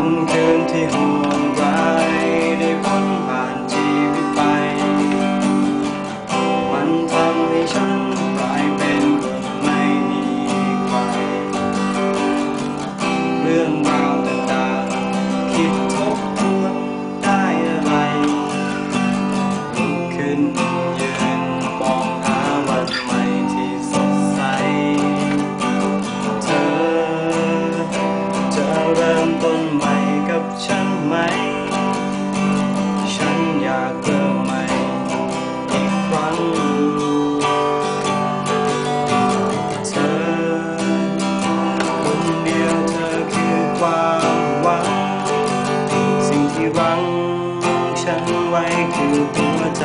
ค่ำคืนที่ห่วงร้ายได้พ้นผ่านชีวิตไป มันทำให้ฉันกลายเป็นคนไม่มีใคร เรื่องราวต่างๆ คิดทบทวนได้อะไรลุกขึ้นยืน ไว้คือหัวใจ